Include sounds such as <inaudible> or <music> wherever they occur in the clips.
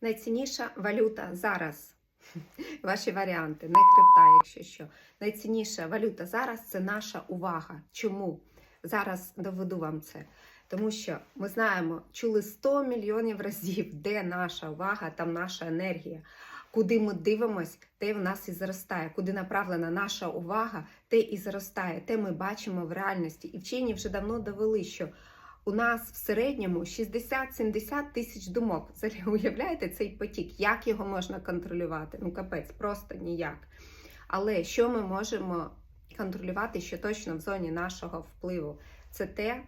Найцінніша валюта зараз. <laughs> Ваші варіанти, не крипта, якщо що. Найцінніша валюта зараз це наша увага. Чому? Зараз доведу вам це. Тому що ми знаємо, чули 100 мільйонів разів, де наша увага, там наша енергія. Куди ми дивимось, те в нас і зростає. Куди направлена наша увага, те і зростає. Те ми бачимо в реальності. І вчені вже давно довели, що у нас в середньому 60-70 тисяч думок. Взагалі, <laughs> уявляєте цей потік? Як його можна контролювати? Ну, капець, просто ніяк. Але що ми можемо контролювати, що точно в зоні нашого впливу? Це те,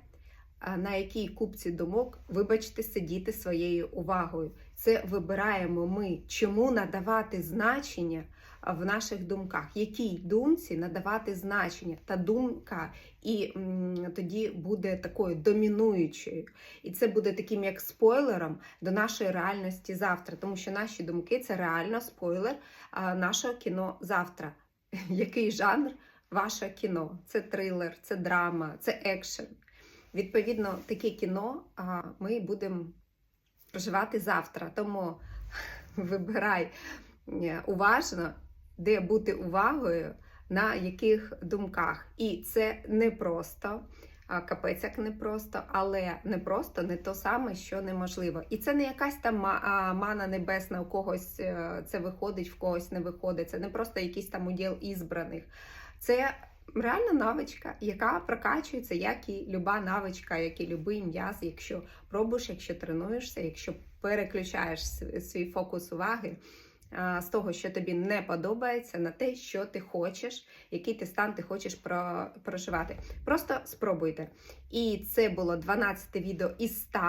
на якій купці думок, вибачте, сидіти своєю увагою. Це вибираємо ми, чому надавати значення в наших думках, якій думці надавати значення. Та думка і м, тоді буде такою домінуючою. І це буде таким як спойлером до нашої реальності завтра, тому що наші думки це реально спойлер нашого кіно завтра. <laughs> Який жанр ваше кіно? Це трилер, це драма, це екшен. Відповідно, таке кіно ми будемо проживати завтра. Тому вибирай е, уважно, де бути увагою, на яких думках. І це не просто. Капець як непросто, але непросто не то саме, що неможливо. І це не якась там мана небесна, у когось е, це виходить, в когось не виходить. Це не просто якийсь там уділ ізбраних. Це реальна навичка, яка прокачується, як і люба навичка, як і любий м'яз, якщо пробуєш, якщо тренуєшся, якщо переключаєш свій фокус уваги з того, що тобі не подобається, на те, що ти хочеш, який ти стан ти хочеш про, проживати. Просто спробуйте. І це було 12 відео із 100,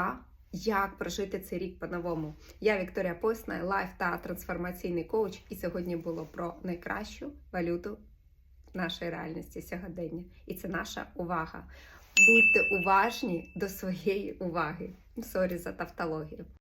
як прожити цей рік по-новому. Я Вікторія Посна, лайф та трансформаційний коуч, і сьогодні було про найкращу валюту нашої реальності сьогодення. І це наша увага. Будьте уважні до своєї уваги. Сорі за тавтологію.